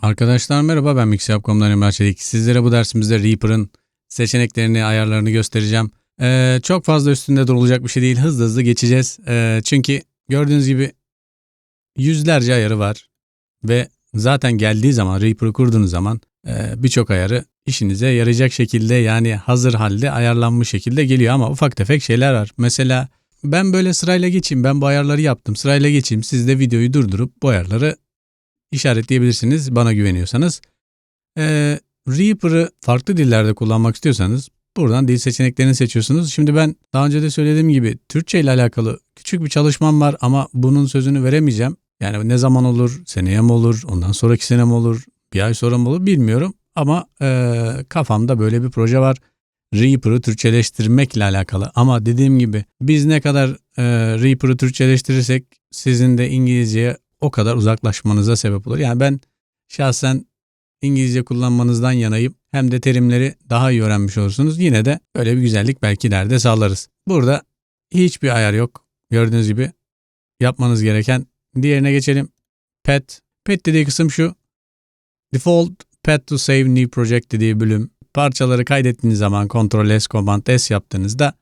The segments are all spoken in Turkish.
Arkadaşlar merhaba ben Mixyap.com'dan Emrah Çelik. Sizlere bu dersimizde Reaper'ın seçeneklerini, ayarlarını göstereceğim. Ee, çok fazla üstünde durulacak bir şey değil. Hızlı hızlı geçeceğiz. Ee, çünkü gördüğünüz gibi yüzlerce ayarı var. Ve zaten geldiği zaman, Reaper'ı kurduğunuz zaman e, birçok ayarı işinize yarayacak şekilde yani hazır halde ayarlanmış şekilde geliyor ama ufak tefek şeyler var. Mesela ben böyle sırayla geçeyim. Ben bu ayarları yaptım. Sırayla geçeyim. Siz de videoyu durdurup bu ayarları işaretleyebilirsiniz bana güveniyorsanız. Ee, Reaper'ı farklı dillerde kullanmak istiyorsanız buradan dil seçeneklerini seçiyorsunuz. Şimdi ben daha önce de söylediğim gibi Türkçe ile alakalı küçük bir çalışmam var ama bunun sözünü veremeyeceğim. Yani ne zaman olur, seneye mi olur, ondan sonraki sene mi olur, bir ay sonra mı olur bilmiyorum. Ama e, kafamda böyle bir proje var. Reaper'ı Türkçeleştirmekle alakalı. Ama dediğim gibi biz ne kadar e, Reaper'ı Türkçeleştirirsek sizin de İngilizceye o kadar uzaklaşmanıza sebep olur. Yani ben şahsen İngilizce kullanmanızdan yanayım. Hem de terimleri daha iyi öğrenmiş olursunuz. Yine de öyle bir güzellik belki derde sağlarız. Burada hiçbir ayar yok. Gördüğünüz gibi yapmanız gereken diğerine geçelim. Pet. Pet dediği kısım şu. Default Pet to Save New Project dediği bölüm. Parçaları kaydettiğiniz zaman Ctrl S, Command S yaptığınızda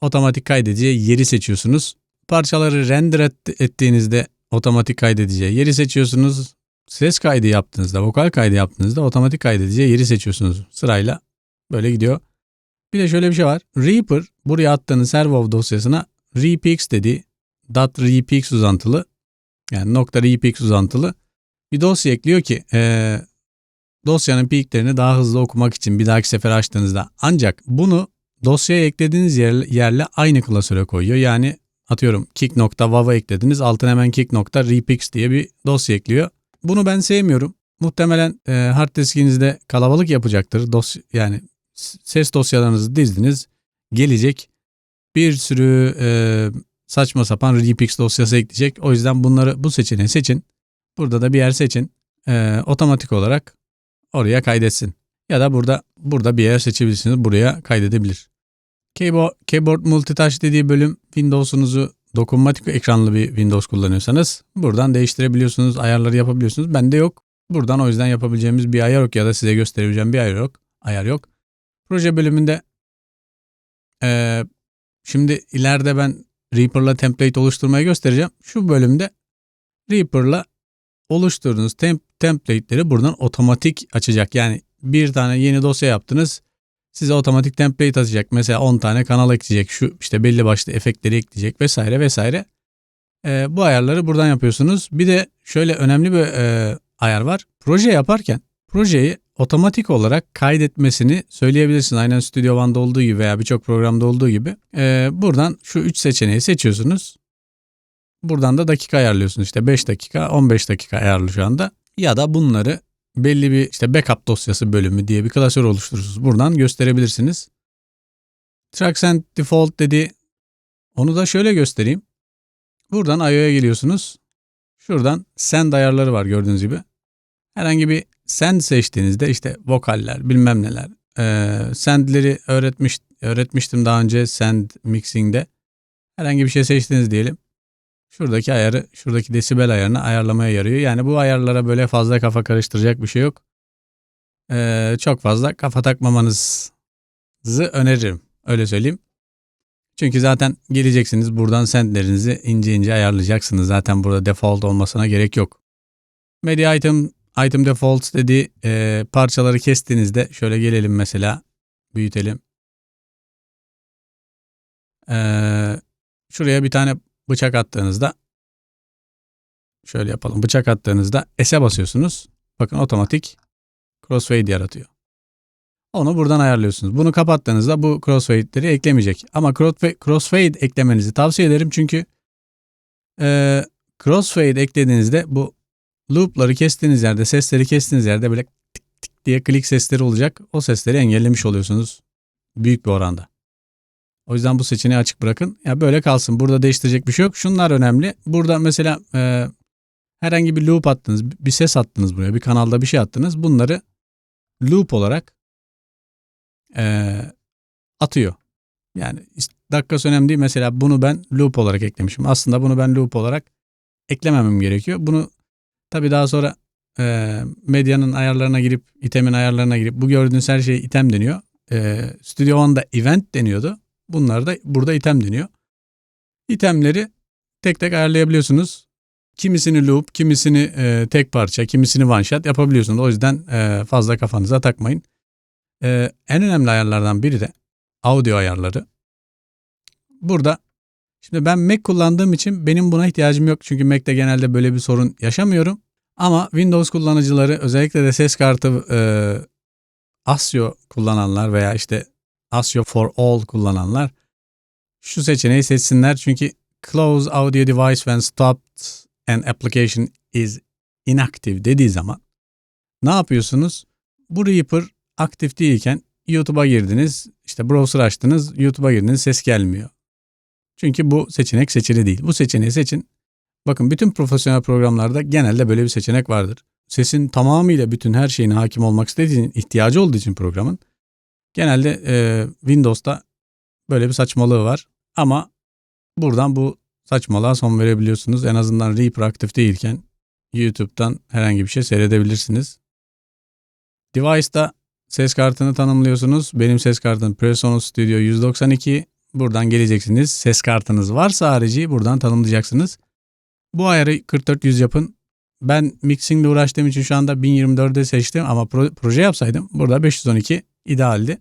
otomatik kaydedeceği yeri seçiyorsunuz. Parçaları render et- ettiğinizde otomatik kaydedeceği yeri seçiyorsunuz. Ses kaydı yaptığınızda, vokal kaydı yaptığınızda otomatik kaydedeceği yeri seçiyorsunuz. Sırayla böyle gidiyor. Bir de şöyle bir şey var. Reaper buraya attığınız servo dosyasına repix dediği dot repix uzantılı yani nokta repix uzantılı bir dosya ekliyor ki ee, dosyanın peaklerini daha hızlı okumak için bir dahaki sefer açtığınızda. Ancak bunu dosyaya eklediğiniz yer, yerle aynı klasöre koyuyor. Yani atıyorum kick.wav'a eklediniz altına hemen kick.repix diye bir dosya ekliyor. Bunu ben sevmiyorum. Muhtemelen e, hard diskinizde kalabalık yapacaktır. Dosya, yani ses dosyalarınızı dizdiniz. Gelecek bir sürü e, saçma sapan repix dosyası ekleyecek. O yüzden bunları bu seçeneği seçin. Burada da bir yer seçin. E, otomatik olarak oraya kaydetsin. Ya da burada burada bir yer seçebilirsiniz. Buraya kaydedebilir. Keyboard, keyboard multitouch dediği bölüm Windows'unuzu dokunmatik ekranlı bir Windows kullanıyorsanız buradan değiştirebiliyorsunuz, ayarları yapabiliyorsunuz. Bende yok. Buradan o yüzden yapabileceğimiz bir ayar yok ya da size gösterebileceğim bir ayar yok. Ayar yok. Proje bölümünde ee, şimdi ileride ben Reaper'la template oluşturmayı göstereceğim. Şu bölümde Reaper'la oluşturduğunuz temp template'leri buradan otomatik açacak. Yani bir tane yeni dosya yaptınız size otomatik template atacak. Mesela 10 tane kanal ekleyecek. Şu işte belli başlı efektleri ekleyecek vesaire vesaire. E, bu ayarları buradan yapıyorsunuz. Bir de şöyle önemli bir e, ayar var. Proje yaparken projeyi otomatik olarak kaydetmesini söyleyebilirsin. Aynen Studio One'da olduğu gibi veya birçok programda olduğu gibi. E, buradan şu 3 seçeneği seçiyorsunuz. Buradan da dakika ayarlıyorsunuz. İşte 5 dakika, 15 dakika ayarlı şu anda. Ya da bunları belli bir işte backup dosyası bölümü diye bir klasör oluşturursunuz. Buradan gösterebilirsiniz. Tracks and Default dedi. Onu da şöyle göstereyim. Buradan IO'ya geliyorsunuz. Şuradan send ayarları var gördüğünüz gibi. Herhangi bir send seçtiğinizde işte vokaller bilmem neler. Sendleri öğretmiş, öğretmiştim daha önce send mixing'de. Herhangi bir şey seçtiniz diyelim. Şuradaki ayarı, şuradaki desibel ayarını ayarlamaya yarıyor. Yani bu ayarlara böyle fazla kafa karıştıracak bir şey yok. Ee, çok fazla kafa takmamanızı öneririm. Öyle söyleyeyim. Çünkü zaten geleceksiniz buradan sendlerinizi ince ince ayarlayacaksınız. Zaten burada default olmasına gerek yok. Media item, item defaults dedi e, parçaları kestiğinizde şöyle gelelim mesela büyütelim. Ee, şuraya bir tane bıçak attığınızda şöyle yapalım. Bıçak attığınızda S'e basıyorsunuz. Bakın otomatik crossfade yaratıyor. Onu buradan ayarlıyorsunuz. Bunu kapattığınızda bu crossfade'leri eklemeyecek. Ama crossfade eklemenizi tavsiye ederim çünkü e, crossfade eklediğinizde bu loop'ları kestiğiniz yerde, sesleri kestiğiniz yerde böyle tık tık diye klik sesleri olacak. O sesleri engellemiş oluyorsunuz büyük bir oranda. O yüzden bu seçeneği açık bırakın. Ya böyle kalsın. Burada değiştirecek bir şey yok. Şunlar önemli. Burada mesela e, herhangi bir loop attınız, bir ses attınız buraya, bir kanalda bir şey attınız. Bunları loop olarak e, atıyor. Yani dakikası önemli değil. Mesela bunu ben loop olarak eklemişim. Aslında bunu ben loop olarak eklememem gerekiyor. Bunu tabii daha sonra e, medyanın ayarlarına girip itemin ayarlarına girip bu gördüğünüz her şey item deniyor. E, Studio One'da event deniyordu. Bunlar da burada item deniyor. İtemleri tek tek ayarlayabiliyorsunuz. Kimisini loop, kimisini e, tek parça, kimisini one shot yapabiliyorsunuz. O yüzden e, fazla kafanıza takmayın. E, en önemli ayarlardan biri de audio ayarları. Burada şimdi ben Mac kullandığım için benim buna ihtiyacım yok. Çünkü Mac'te genelde böyle bir sorun yaşamıyorum. Ama Windows kullanıcıları özellikle de ses kartı e, ASIO kullananlar veya işte ASIO for All kullananlar şu seçeneği seçsinler. Çünkü Close Audio Device when stopped an application is inactive dediği zaman ne yapıyorsunuz? Bu Reaper aktif değilken YouTube'a girdiniz, işte browser açtınız, YouTube'a girdiniz, ses gelmiyor. Çünkü bu seçenek seçili değil. Bu seçeneği seçin. Bakın bütün profesyonel programlarda genelde böyle bir seçenek vardır. Sesin tamamıyla bütün her şeyine hakim olmak istediğin ihtiyacı olduğu için programın genelde e, Windows'ta böyle bir saçmalığı var. Ama buradan bu saçmalığa son verebiliyorsunuz. En azından Reaper aktif değilken YouTube'dan herhangi bir şey seyredebilirsiniz. Device'da ses kartını tanımlıyorsunuz. Benim ses kartım PreSonus Studio 192. Buradan geleceksiniz. Ses kartınız varsa harici buradan tanımlayacaksınız. Bu ayarı 4400 yapın. Ben mixingle uğraştığım için şu anda 1024'de seçtim ama pro- proje yapsaydım burada 512 idealdi.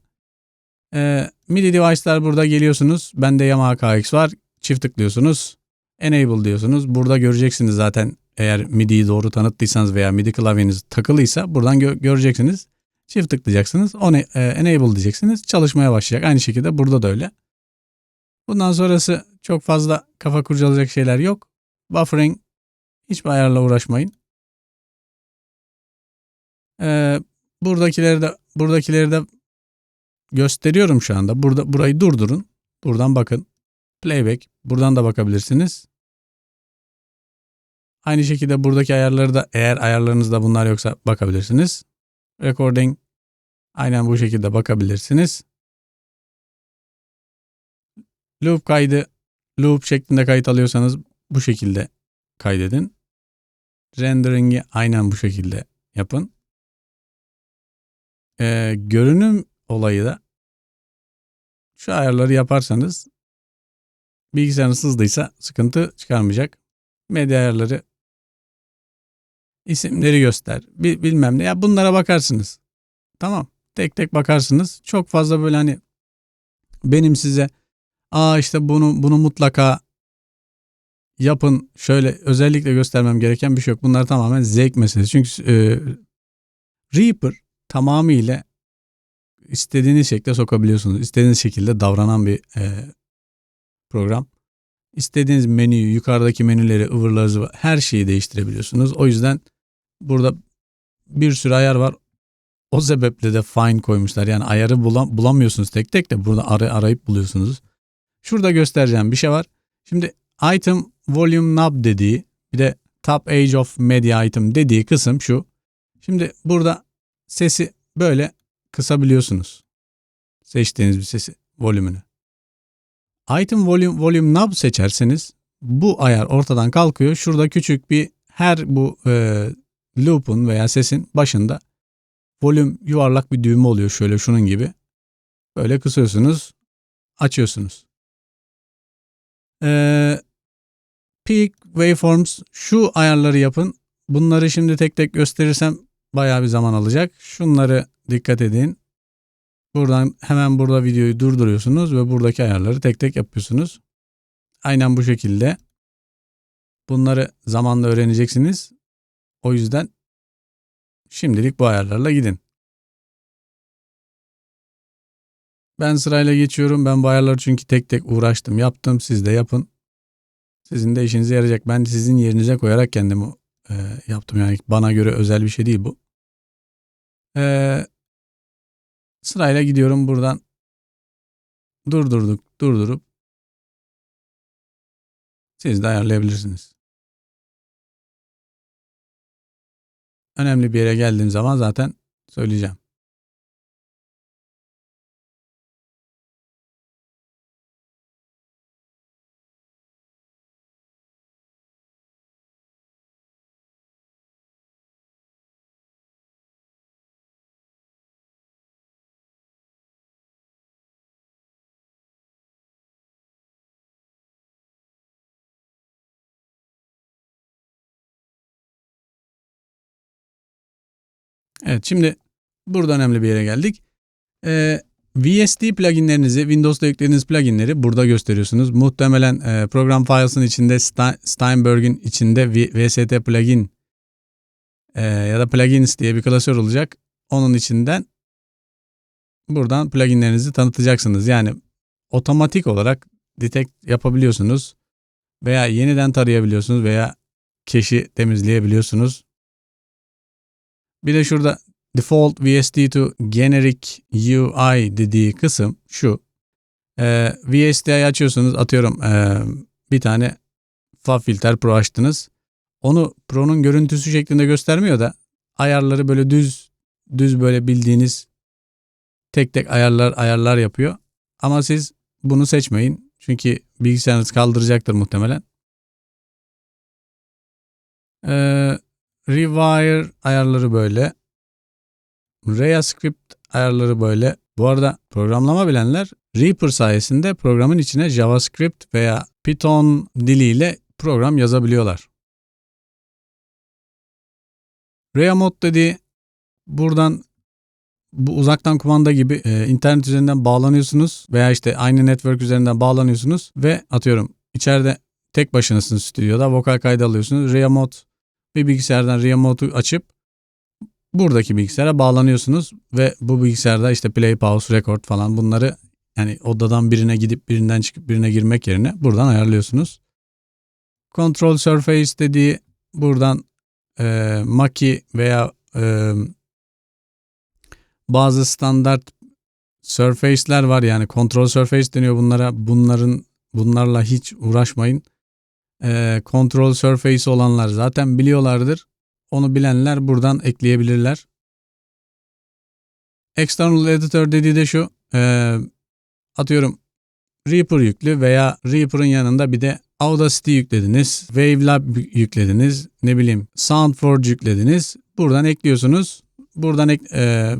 Ee, MIDI device'lar burada geliyorsunuz. Bende Yamaha KX var. Çift tıklıyorsunuz. Enable diyorsunuz. Burada göreceksiniz zaten eğer MIDI'yi doğru tanıttıysanız veya MIDI klavyeniz takılıysa buradan gö- göreceksiniz. Çift tıklayacaksınız. Onu e, enable diyeceksiniz. Çalışmaya başlayacak. Aynı şekilde burada da öyle. Bundan sonrası çok fazla kafa kurcalayacak şeyler yok. Buffering hiçbir ayarla uğraşmayın. Ee, buradakileri de buradakileri de gösteriyorum şu anda. Burada burayı durdurun. Buradan bakın. Playback. Buradan da bakabilirsiniz. Aynı şekilde buradaki ayarları da eğer ayarlarınızda bunlar yoksa bakabilirsiniz. Recording. Aynen bu şekilde bakabilirsiniz. Loop kaydı loop şeklinde kayıt alıyorsanız bu şekilde kaydedin. Rendering'i aynen bu şekilde yapın. Ee, görünüm olayı da şu ayarları yaparsanız bilgisayarınız hızlıysa sıkıntı çıkarmayacak. Medya ayarları isimleri göster. Bilmem ne. Ya bunlara bakarsınız. Tamam. Tek tek bakarsınız. Çok fazla böyle hani benim size aa işte bunu bunu mutlaka yapın şöyle özellikle göstermem gereken bir şey yok. Bunlar tamamen zevk meselesi. Çünkü e, Reaper tamamıyla istediğiniz şekilde sokabiliyorsunuz. İstediğiniz şekilde davranan bir e, program. İstediğiniz menüyü, yukarıdaki menüleri, ıvırları, her şeyi değiştirebiliyorsunuz. O yüzden burada bir sürü ayar var. O sebeple de find koymuşlar. Yani ayarı bulam bulamıyorsunuz tek tek de burada ar arayıp buluyorsunuz. Şurada göstereceğim bir şey var. Şimdi item volume knob dediği bir de top age of media item dediği kısım şu. Şimdi burada sesi böyle kısabiliyorsunuz. Seçtiğiniz bir sesi, volümünü. Item volume, volume knob seçerseniz bu ayar ortadan kalkıyor. Şurada küçük bir her bu e, loop'un veya sesin başında volüm yuvarlak bir düğme oluyor şöyle şunun gibi. Böyle kısıyorsunuz, açıyorsunuz. Ee, peak waveforms şu ayarları yapın. Bunları şimdi tek tek gösterirsem bayağı bir zaman alacak. Şunları dikkat edin. Buradan hemen burada videoyu durduruyorsunuz ve buradaki ayarları tek tek yapıyorsunuz. Aynen bu şekilde. Bunları zamanla öğreneceksiniz. O yüzden şimdilik bu ayarlarla gidin. Ben sırayla geçiyorum. Ben bu ayarları çünkü tek tek uğraştım, yaptım. Siz de yapın. Sizin de işinize yarayacak. Ben sizin yerinize koyarak kendimi e, yaptım. Yani bana göre özel bir şey değil bu. Eee Sırayla gidiyorum buradan. Durdurduk, durdurup siz de ayarlayabilirsiniz. Önemli bir yere geldiğim zaman zaten söyleyeceğim. Evet şimdi burada önemli bir yere geldik. Ee, VST pluginlerinizi, Windows'ta yüklediğiniz pluginleri burada gösteriyorsunuz. Muhtemelen e, program files'ın içinde Steinberg'in içinde VST plugin e, ya da plugins diye bir klasör olacak. Onun içinden buradan pluginlerinizi tanıtacaksınız. Yani otomatik olarak detect yapabiliyorsunuz veya yeniden tarayabiliyorsunuz veya cache'i temizleyebiliyorsunuz. Bir de şurada default VST to generic UI dediği kısım şu. Ee, VST'yi açıyorsunuz atıyorum ee, bir tane Fav Filter Pro açtınız. Onu Pro'nun görüntüsü şeklinde göstermiyor da ayarları böyle düz düz böyle bildiğiniz tek tek ayarlar ayarlar yapıyor. Ama siz bunu seçmeyin. Çünkü bilgisayarınız kaldıracaktır muhtemelen. Ee, Rewire ayarları böyle. ReaScript ayarları böyle. Bu arada programlama bilenler Reaper sayesinde programın içine JavaScript veya Python diliyle program yazabiliyorlar. Reamode dediği buradan bu uzaktan kumanda gibi e, internet üzerinden bağlanıyorsunuz veya işte aynı network üzerinden bağlanıyorsunuz ve atıyorum içeride tek başınasınız stüdyoda vokal kaydı alıyorsunuz. Remote bir bilgisayardan remote'u açıp buradaki bilgisayara bağlanıyorsunuz ve bu bilgisayarda işte play, pause, record falan bunları yani odadan birine gidip birinden çıkıp birine girmek yerine buradan ayarlıyorsunuz. Control Surface dediği buradan e, Maki veya e, bazı standart surface'ler var yani control surface deniyor bunlara. Bunların bunlarla hiç uğraşmayın. Ee, control surface olanlar zaten biliyorlardır. Onu bilenler buradan ekleyebilirler. External editor dediği de şu. e, atıyorum Reaper yüklü veya Reaper'ın yanında bir de Audacity yüklediniz, Wavelab yüklediniz, ne bileyim SoundForge yüklediniz. Buradan ekliyorsunuz. Buradan ek, e,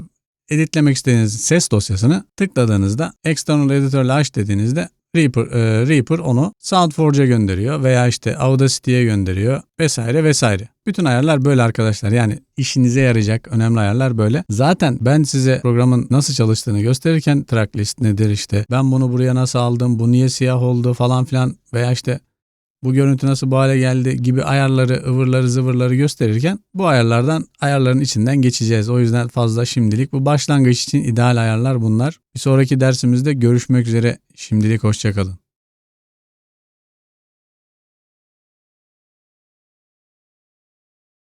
editlemek istediğiniz ses dosyasını tıkladığınızda External Editor ile aç dediğinizde Reaper, e, Reaper onu SoundForge'a gönderiyor veya işte Audacity'ye gönderiyor vesaire vesaire. Bütün ayarlar böyle arkadaşlar. Yani işinize yarayacak önemli ayarlar böyle. Zaten ben size programın nasıl çalıştığını gösterirken tracklist nedir işte ben bunu buraya nasıl aldım, bu niye siyah oldu falan filan veya işte bu görüntü nasıl bu hale geldi gibi ayarları, ıvırları, zıvırları gösterirken bu ayarlardan ayarların içinden geçeceğiz. O yüzden fazla şimdilik bu başlangıç için ideal ayarlar bunlar. Bir sonraki dersimizde görüşmek üzere. Şimdilik hoşçakalın.